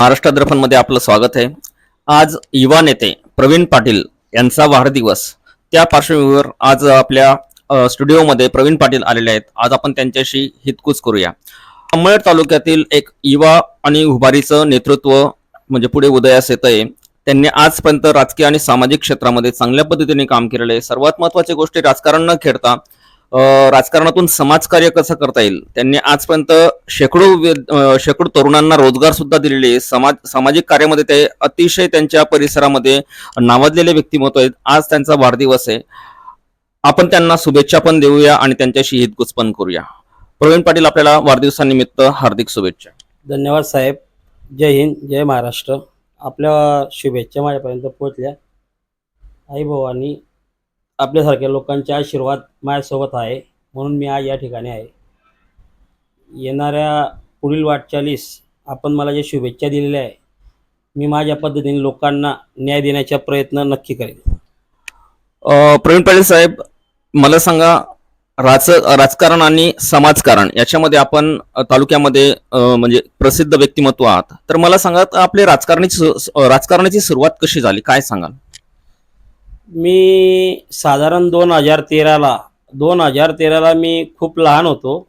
महाराष्ट्र दर्पणमध्ये आपलं स्वागत आहे. आज युवा नेते प्रवीण पाटील यांचा वाढदिवस. त्या पार्श्वभूमीवर आज आपल्या स्टुडिओमध्ये प्रवीण पाटील आलेले आहेत. आज आपण त्यांच्याशी हितकूच करूया. अंमळनेर तालुक्यातील एक युवा आणि उभारीचं नेतृत्व म्हणजे पुढे उदयास येत आहे त्यांनी आजपर्यंत राजकीय आणि सामाजिक क्षेत्रामध्ये चांगल्या पद्धतीने काम केलेलं आहे. सर्वात महत्वाची गोष्टी राजकारण न खेळता राजकारणातून समाजकार्य कसं करता येईल? त्यांनी आजपर्यंत शेकडो शेकडो तरुणांना रोजगार सुद्धा दिलेले आहे. समाज सामाजिक कार्यामध्ये ते अतिशय त्यांच्या परिसरामध्ये नावाजलेले व्यक्तिमत्व आहेत. आज त्यांचा वाढदिवस आहे. आपण त्यांना शुभेच्छा पण देऊया आणि त्यांच्याशी हितगुज पण करूया. प्रवीण पाटील आपल्याला वाढदिवसानिमित्त हार्दिक शुभेच्छा. धन्यवाद साहेब. जय हिंद जय महाराष्ट्र. आपल्या शुभेच्छा माझ्यापर्यंत पोहोचल्या. आई भावानी आपल्यासारख्या लोकांचे आशीर्वाद माझ्यासोबत आहे म्हणून मी आज या ठिकाणी आहे. येणाऱ्या पुढील वाटचालीस आपण मला जे शुभेच्छा दिलेल्या आहे मी माझ्या पद्धतीने लोकांना न्याय देण्याचा प्रयत्न नक्की करेन. प्रवीण पाटील साहेब मला सांगा राज राजकारण आणि समाजकारण याच्यामध्ये आपण तालुक्यामध्ये म्हणजे प्रसिद्ध व्यक्तिमत्व आहात. तर मला सांगा आपले राजकारणाची सु- राजकारणाची सुरुवात कशी झाली? काय सांगाल? मी साधारण दोन हजार तेराला दोन हजार तेराला मी खूप लहान होतो.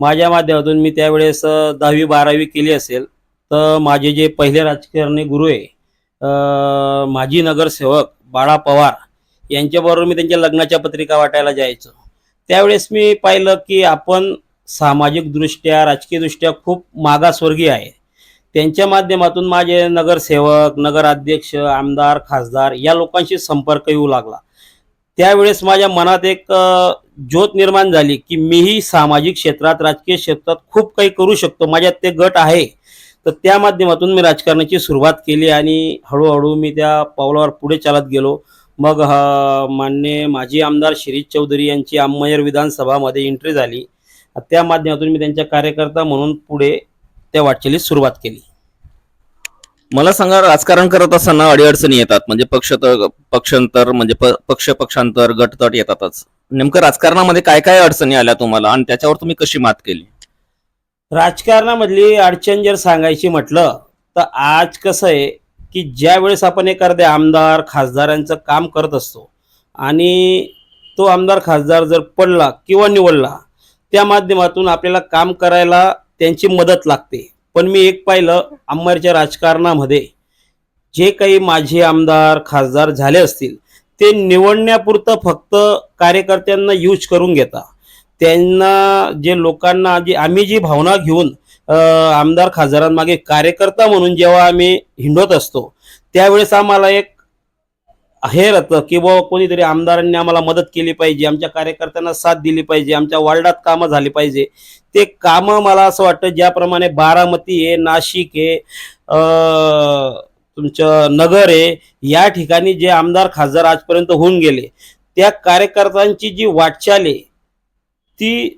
माझ्या माध्यमातून मी त्यावेळेस दहावी बारावी केली असेल तर माझे जे पहिले राजकारणी गुरु आहे माजी नगरसेवक बाळा पवार यांच्याबरोबर मी त्यांच्या लग्नाच्या पत्रिका वाटायला जायचो. त्यावेळेस मी पाहिलं की आपण सामाजिकदृष्ट्या राजकीयदृष्ट्या खूप मागासवर्गीय आहे. त्यांच्या माध्यमातून माझे नगरसेवक नगराध्यक्ष आमदार खासदार या लोकांशी संपर्क येऊ लागला. त्यावेळेस माझ्या मनात एक ज्योत निर्माण झाली की मीही सामाजिक क्षेत्रात राजकीय क्षेत्रात खूप काही करू शकतो. माझ्यात ते गट आहे. तर त्या माध्यमातून मी राजकारणाची सुरुवात केली आणि हळूहळू मी त्या पावलावर पुढे चालत गेलो. मग मान्य माजी आमदार शिरीष चौधरी यांची अंमनेर विधानसभामध्ये एंट्री झाली. त्या माध्यमातून मी त्यांच्या कार्यकर्ता म्हणून पुढे त्या वाटचालीस सुरुवात केली. मला सांगा राजकारण करत असताना अडीअडचणी येतात. म्हणजे पक्ष पक्षांतर म्हणजे प- पक्ष पक्षांतर गटतट येतातच. नेमकं राजकारणामध्ये काय काय अडचणी आल्या तुम्हाला? आणि त्याच्यावर तुम्ही कशी मात केली? राजकारणामधली अडचण जर सांगायची म्हटलं तर आज कसं आहे की ज्या वेळेस आपण एखाद्या आमदार खासदारांचं काम करत असतो आणि तो आमदार खासदार जर पडला किंवा निवडला त्या माध्यमातून आपल्याला काम करायला त्यांची मदत लागते. पण मी एक पाहिलं अंबरच्या राजकारणामध्ये जे काही माझे आमदार खासदार झाले असतील ते निवडण्यापुरतं फक्त कार्यकर्त्यांना यूज करून घेता. त्यांना जे लोकांना जे आम्ही जी भावना घेऊन आमदार खासदारांमागे कार्यकर्ता म्हणून जेव्हा आम्ही हिंडत असतो त्यावेळेस आम्हाला एक हे राहतं की बाबा कोणीतरी आमदारांनी आम्हाला मदत केली पाहिजे आमच्या कार्यकर्त्यांना साथ दिली पाहिजे आमच्या वार्डात कामं झाली पाहिजे. ते कामं मला असं वाटतं ज्याप्रमाणे बारामती आहे नाशिक आहे तुमचं नगर आहे या ठिकाणी जे आमदार खासदार आजपर्यंत होऊन गेले त्या कार्यकर्त्यांची जी वाटचाल आहे ती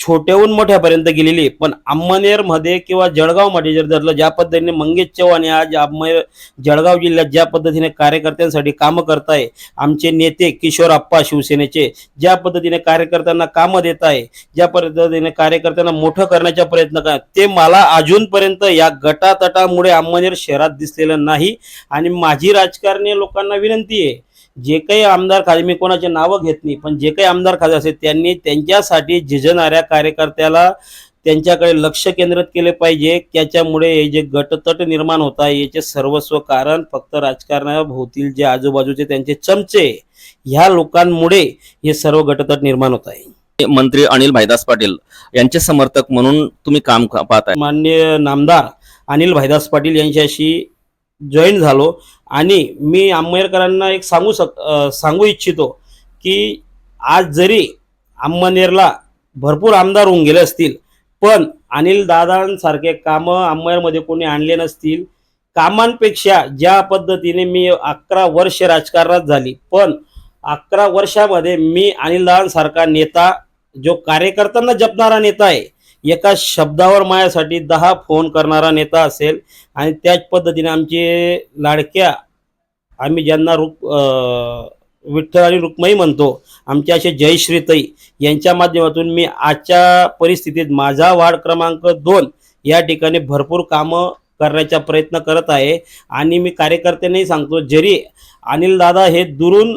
छोट्याहून मोठ्यापर्यंत गेलेली आहे. पण अंमनेरमध्ये किंवा जळगावमध्ये जर धरलं ज्या पद्धतीने मंगेश चव्हाण या आज अंमनेर जळगाव जिल्ह्यात ज्या पद्धतीने कार्यकर्त्यांसाठी कामं करताय आमचे नेते किशोर आप्पा शिवसेनेचे ज्या पद्धतीने कार्यकर्त्यांना कामं देत आहे ज्या पद्धतीने कार्यकर्त्यांना मोठं करण्याचा प्रयत्न कर ते मला अजूनपर्यंत या गटातटामुळे अंमनेर शहरात दिसलेलं नाही. आणि माझी राजकारणी लोकांना विनंती आहे जे काही आमदार खासदार मी कोणाचे नावं घेत नाही पण जे काही आमदार खासदार असेल त्यांनी त्यांच्यासाठी झिजणाऱ्या कार्यकर्त्याला त्यांच्याकडे लक्ष केंद्रित केले पाहिजे. त्याच्यामुळे हे जे गटतट निर्माण होत आहे याचे सर्वस्व कारण फक्त राजकारणाभोवतील जे आजूबाजूचे त्यांचे चमचे. ह्या लोकांमुळे हे सर्व गटतट निर्माण होत आहे. मंत्री अनिल भाईदास पाटील यांचे समर्थक म्हणून तुम्ही काम पाहताय. मान्य नामदार अनिल भाईदास पाटील यांच्याशी जॉईन झालो. आणि मी आंबेडकरांना एक सांगू शक सांगू इच्छितो की आज जरी अंमनेरला भरपूर आमदार होऊन गेले असतील पण अनिल दादांसारखे कामं अंबेरमध्ये कोणी आणले नसतील. कामांपेक्षा ज्या पद्धतीने मी अकरा वर्ष राजकारणात झाली पण अकरा वर्षामध्ये मी अनिल दादांसारखा नेता जो कार्यकर्त्यांना जपणारा नेता आहे एका शब्दावर माझ्यासाठी दहा फोन करणारा नेता असेल आणि त्याच पद्धतीने आमचे लाडक्या आम्ही ज्यांना रुक विठ्ठल आणि रुक्मई म्हणतो आमच्या असे जयश्रीताई यांच्या माध्यमातून मी आजच्या परिस्थितीत माझा वार्ड क्रमांक दोन या ठिकाणी भरपूर कामं करण्याचा प्रयत्न करत आहे. आणि मी कार्यकर्त्यांनाही सांगतो जरी अनिल दादा हे दुरून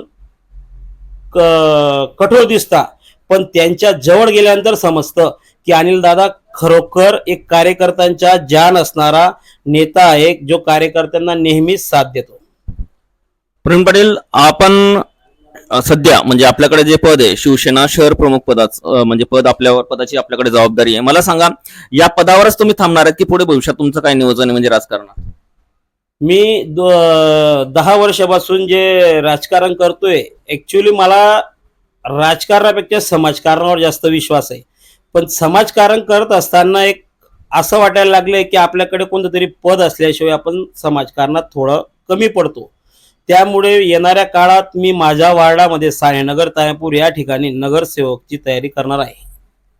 क- कठोर दिसता पण त्यांच्या जवळ गेल्यानंतर समजतं की अनिल दादा खरोखर एक कार्यकर्त्यांच्या जान असणारा नेता आहे जो कार्यकर्त्यांना नेहमीच साथ देतो. प्रवीण पाटील आपण सध्या म्हणजे आपल्याकडे जे पद आहे शिवसेना शहर प्रमुख पदाचं म्हणजे पद आपल्यावर पदाची आपल्याकडे जबाबदारी आहे. मला सांगा या पदावरच तुम्ही थांबणार आहेत की पुढे भविष्यात तुमचं काय नियोजन आहे म्हणजे राजकारणात? मी दहा वर्षापासून जे राजकारण करतोय ऍक्च्युली मला राजकारणापेक्षा समाजकारणावर जास्त विश्वास आहे. पण समाजकारण करत असताना एक असं वाटायला लागलंय की आपल्याकडे कोणतं तरी पद असल्याशिवाय आपण समाजकारणात थोडं कमी पडतो. त्यामुळे येणाऱ्या काळात मी माझ्या वार्डामध्ये सायनगर तायापूर या ठिकाणी नगरसेवकची तयारी करणार आहे.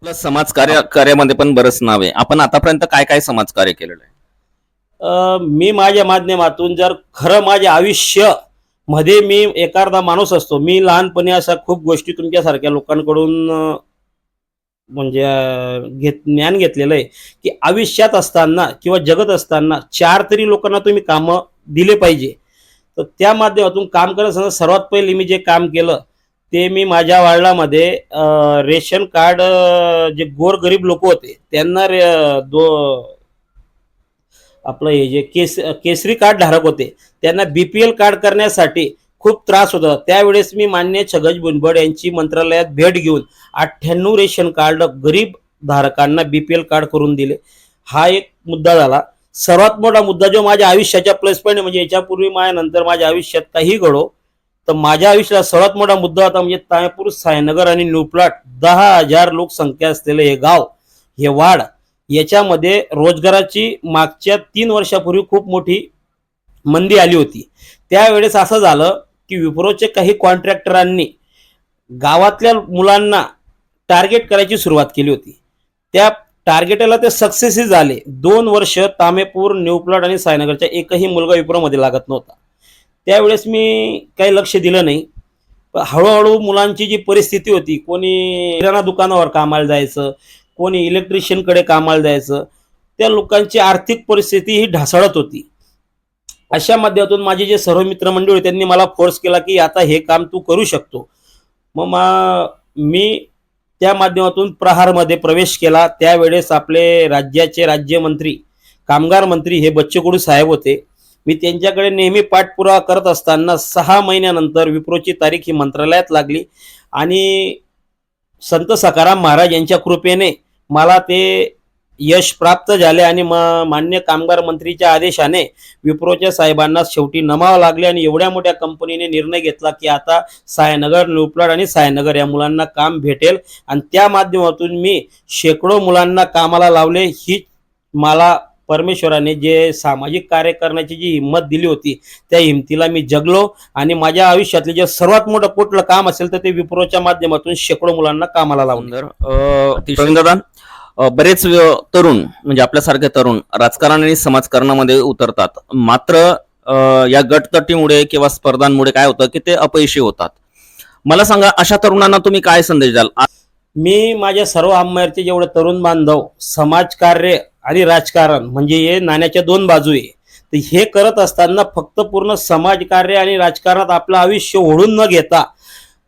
प्लस समाजकार्य कार्यामध्ये पण बरंच नाव आहे. आपण आतापर्यंत काय काय समाजकार्य केलेलं आहे? मी माझ्या माध्यमातून जर खरं माझे आयुष्यमध्ये मी एखादा माणूस असतो मी लहानपणी अशा खूप गोष्टी तुमच्यासारख्या लोकांकडून म्हणजे घेत ज्ञान घेतलेलं आहे की आयुष्यात असताना किंवा जगत असताना चार तरी लोकांना तुम्ही कामं दिले पाहिजे. तर त्या माध्यमातून काम करत असताना सर्वात पहिले मी जे काम केलं ते मी माझ्या वार्डामध्ये रेशन कार्ड जे गोरगरीब लोक होते त्यांना रे दो आपलं हे जे केस केसरी कार्ड धारक होते त्यांना बी पी एल कार्ड करण्यासाठी खूप त्रास होता. त्यावेळेस मी मान्य छगज बुनबड यांची मंत्रालयात भेट घेऊन अठ्ठ्याण्णव रेशन कार्ड गरीब धारकांना बी पी एल कार्ड करून दिले. हा एक मुद्दा झाला. सर्वात मोठा मुद्दा जो माझ्या आयुष्याच्या प्लस पॉईंट म्हणजे याच्यापूर्वी माझ्यानंतर माझ्या आयुष्यात काही घडो तर माझ्या आयुष्याला सर्वात मोठा मुद्दा होता म्हणजे तायपूर सायनगर आणि न्यूप्लाट. दहा हजार लोकसंख्या असलेलं हे गाव हे वाढ याच्यामध्ये रोजगाराची मागच्या तीन वर्षापूर्वी खूप मोठी मंदी आली होती. त्यावेळेस असं झालं की विप्रोचे काही कॉन्ट्रॅक्टरांनी गावातल्या मुलांना टार्गेट करायची सुरुवात केली होती. त्या टार्गेटला ते सक्सेसही झाले. दोन वर्ष तामेपूर न्यूप्लॉट आणि सायनगरच्या एकही मुलगा विप्रोमध्ये लागत नव्हता. त्यावेळेस मी काही लक्ष दिलं नाही. हळूहळू मुलांची जी परिस्थिती होती कोणी किराणा दुकानावर कामाला जायचं कोणी इलेक्ट्रिशियनकडे कामाला जायचं त्या लोकांची आर्थिक परिस्थिती ही ढासळत होती. अशा माध्यमातून माझे जे सर्व मित्रमंडळी होते, त्यांनी मला फोर्स केला की आता हे काम तू करू शकतो. मग मा मी त्या माध्यमातून प्रहारमध्ये प्रवेश केला. त्यावेळेस आपले राज्याचे राज्यमंत्री कामगार मंत्री हे बच्चेकडू साहेब होते. मी त्यांच्याकडे नेहमी पाठपुरावा करत असताना सहा महिन्यानंतर विप्रोची तारीख ही मंत्रालयात लागली आणि संत सकाराम महाराज यांच्या कृपेने मला ते यश प्राप्त झाले आणि म- मान्य कामगार मंत्रीच्या आदेशाने विप्रोच्या साहेबांना शेवटी नमावं लागले आणि एवढ्या मोठ्या कंपनीने निर्णय घेतला की आता सायनगर न्यूप्लाड आणि सायनगर या मुलांना काम भेटेल. आणि त्या माध्यमातून मी शेकडो मुलांना कामाला लावले. ही मला परमेश्वराने जे सामाजिक कार्य करण्याची जी हिंमत दिली होती त्या हिमतीला मी जगलो. आणि माझ्या आयुष्यातले जे सर्वात मोठं कुठलं काम असेल तर ते विप्रोच्या माध्यमातून शेकडो मुलांना कामाला लावून बरेच तरुण म्हणजे आपल्यासारखे तरुण राजकारण आणि समाजकारणामध्ये उतरतात. मात्र या गटतटीमुळे किंवा स्पर्धांमुळे काय होतं की ते अपयशी होतात. मला सांगा अशा तरुणांना तुम्ही काय संदेश द्याल? मी माझ्या सर्व आंबेरचे जेवढे तरुण बांधव समाजकार्य आणि राजकारण म्हणजे हे नाण्याच्या दोन बाजू आहे तर हे करत असताना फक्त पूर्ण समाजकार्य आणि राजकारणात आपलं आयुष्य ओढून न घेता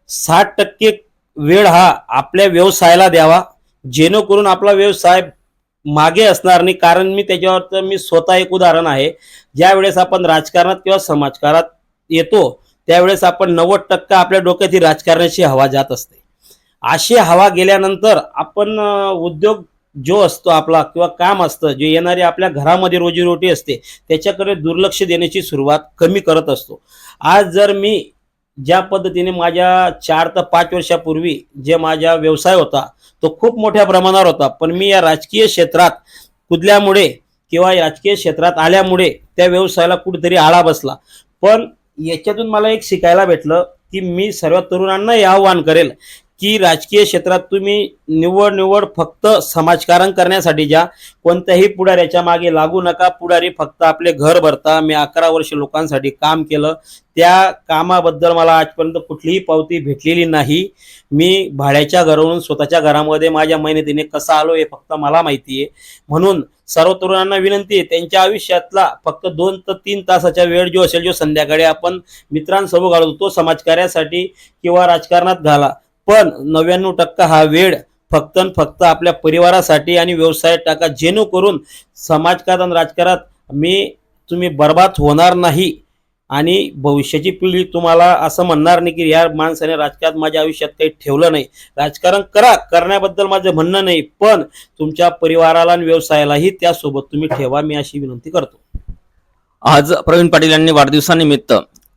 साठ टक्के वेळ हा आपल्या व्यवसायाला द्यावा. जेणेकरून आपला व्यवसाय मागे असणार नाही. कारण मी त्याच्यावर तर मी स्वतः एक उदाहरण आहे. ज्या वेळेस आपण राजकारणात किंवा समाजकारात येतो त्यावेळेस आपण नव्वद टक्का आपल्या डोक्यात ही राजकारणाची हवा जात असते. अशी हवा गेल्यानंतर आपण उद्योग जो असतो आपला किंवा काम असतं जे येणारी आपल्या घरामध्ये रोजीरोटी असते त्याच्याकडे दुर्लक्ष देण्याची सुरुवात कमी करत असतो. आज जर मी ज्या पद्धतीने माझ्या चार ते पाच वर्षापूर्वी जे माझा व्यवसाय होता तो खूप मोठ्या प्रमाणावर होता. पण मी या राजकीय क्षेत्रात कुदल्यामुळे किंवा राजकीय क्षेत्रात आल्यामुळे त्या व्यवसायाला कुठेतरी आळा बसला. पण याच्यातून मला एक शिकायला भेटलं की मी सर्व तरुणांना हे आव्हान करेल की राजकीय क्षेत्रात तुम्ही निवड निवड फक्त समाजकारण करण्यासाठी ज्या कोणत्याही पुढाऱ्याच्या मागे लागू नका. पुढारी फक्त आपले घर भरता. मी अकरा वर्ष लोकांसाठी काम केलं. त्या कामाबद्दल मला आजपर्यंत कुठलीही पावती भेटलेली नाही. मी भाड्याच्या घरावरून स्वतःच्या घरामध्ये माझ्या मेहनतीने कसा आलो हे फक्त मला माहिती आहे म्हणून सर्व तरुणांना विनंती आहे त्यांच्या आयुष्यातला फक्त दोन ते तीन तासाचा वेळ जो असेल जो संध्याकाळी आपण मित्रांसमोर घालवतो तो समाजकार्यासाठी किंवा राजकारणात घाला. पण नव्याण्णव टक्का हा वेळ फक्त आणि फक्त आपल्या परिवारासाठी आणि व्यवसायात टाका. जेणेकरून समाजकारण आणि राजकारणात मी तुम्ही बर्बाद होणार नाही. आणि भविष्याची पिढी तुम्हाला असं म्हणणार नाही की या माणसाने राजकारणात माझ्या आयुष्यात काही ठेवलं नाही. राजकारण करा करण्याबद्दल माझं म्हणणं नाही पण तुमच्या परिवाराला आणि व्यवसायालाही त्यासोबत तुम्ही ठेवा मी अशी विनंती करतो. आज प्रवीण पाटील यांनी वाढदिवसानिमित्त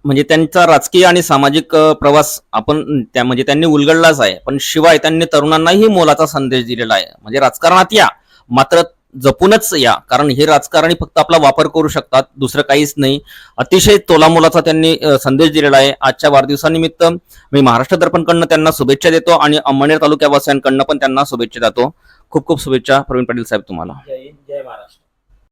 म्हणजे त्यांचा राजकीय आणि सामाजिक प्रवास आपण त्या म्हणजे त्यांनी उलगडलाच आहे. पण शिवाय त्यांनी तरुणांनाही मोलाचा संदेश दिलेला आहे. म्हणजे राजकारणात या मात्र जपूनच या. कारण हे राजकारणी फक्त आपला वापर करू शकतात दुसरं काहीच नाही. अतिशय तोलामोलाचा त्यांनी संदेश दिलेला आहे. आजच्या वाढदिवसानिमित्त मी महाराष्ट्र दर्पणकडनं त्यांना शुभेच्छा देतो आणि अंमळनेर तालुक्यावासियांकडनं पण त्यांना शुभेच्छा देतो खूप खूप शुभेच्छा प्रवीण पाटील साहेब तुम्हाला. जय जय महाराष्ट्र.